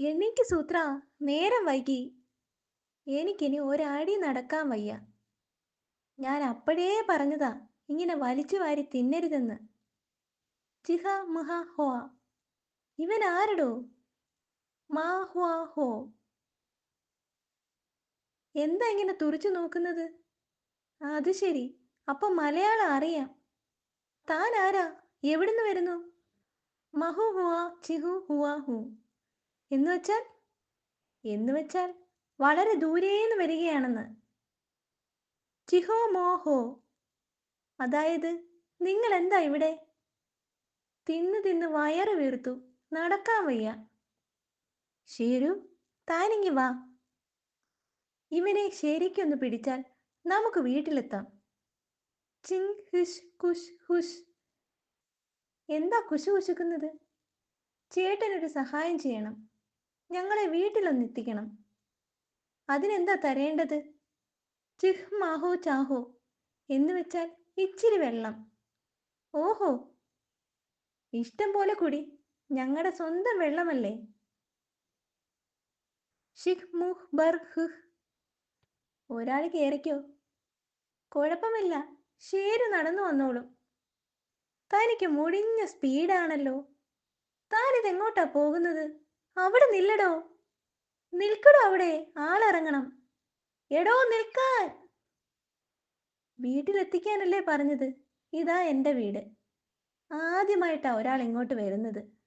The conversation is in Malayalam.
എണീക്ക് സൂത്ര നേരം വൈകി. എനിക്കിനി ഒരടി നടക്കാൻ വയ്യ. ഞാൻ അപ്പോഴേ പറഞ്ഞതാ ഇങ്ങനെ വലിച്ചു വാരി തിന്നരുതെന്ന്. ചിഹ മുഹ ഹോ. ഇവൻ ആരടോ? മാ ഹുവാ ഹോ. എന്താ ഇങ്ങനെ തുറച്ചു നോക്കുന്നത്? അത് ശരി അപ്പൊ മലയാളം അറിയാം. താൻ ആരാ? എവിടുന്ന് വരുന്നു? മഹു ഹുവാ ചിഹു ഹുവാ ഹു. എന്ന് വെച്ചാൽ? എന്ന് വെച്ചാൽ വളരെ ദൂരേന്ന് വരികയാണെന്ന്. ചിഹോ മോഹോ. അതായത് നിങ്ങൾ എന്താ ഇവിടെ? തിന്ന് തിന്ന് വയറ് വീർത്തു. നടക്കാൻ വയ്യ. ഷീരു താനിങ്ങി വാ. ഇവനെ ശരിക്കൊന്ന് പിടിച്ചാൽ നമുക്ക് വീട്ടിലെത്താം. ചിങ് ഹുഷ് കുഷ് ഹുഷ്. എന്താ കുശു കുശുക്കുന്നത്? ചേട്ടനൊരു സഹായം ചെയ്യണം. ഞങ്ങളെ വീട്ടിലൊന്ന് എത്തിക്കണം. അതിനെന്താ തരേണ്ടത്? ചിഹ് മാഹോ ചാഹോ എന്ന് വെച്ചാൽ ഇച്ചിരി വെള്ളം. ഓഹോ ഇഷ്ടം പോലെ കുടി. ഞങ്ങളുടെ സ്വന്തം വെള്ളമല്ലേ? മുഹ് ഒരാൾ കയറിക്കോ കുഴപ്പമില്ല. ഷേര് നടന്നു വന്നോളും. തനിക്ക് മുടിഞ്ഞ സ്പീഡാണല്ലോ. താനിതെങ്ങോട്ടാ പോകുന്നത്? അവിടെ നില്ലടോ. നിൽക്കടോ അവിടെ. ആളിറങ്ങണം. എടോ നിൽക്കാൻ. വീട്ടിലെത്തിക്കാനല്ലേ പറഞ്ഞത്? ഇതാ എന്റെ വീട്. ആദ്യമായിട്ടാ ഒരാൾ ഇങ്ങോട്ട് വരുന്നത്.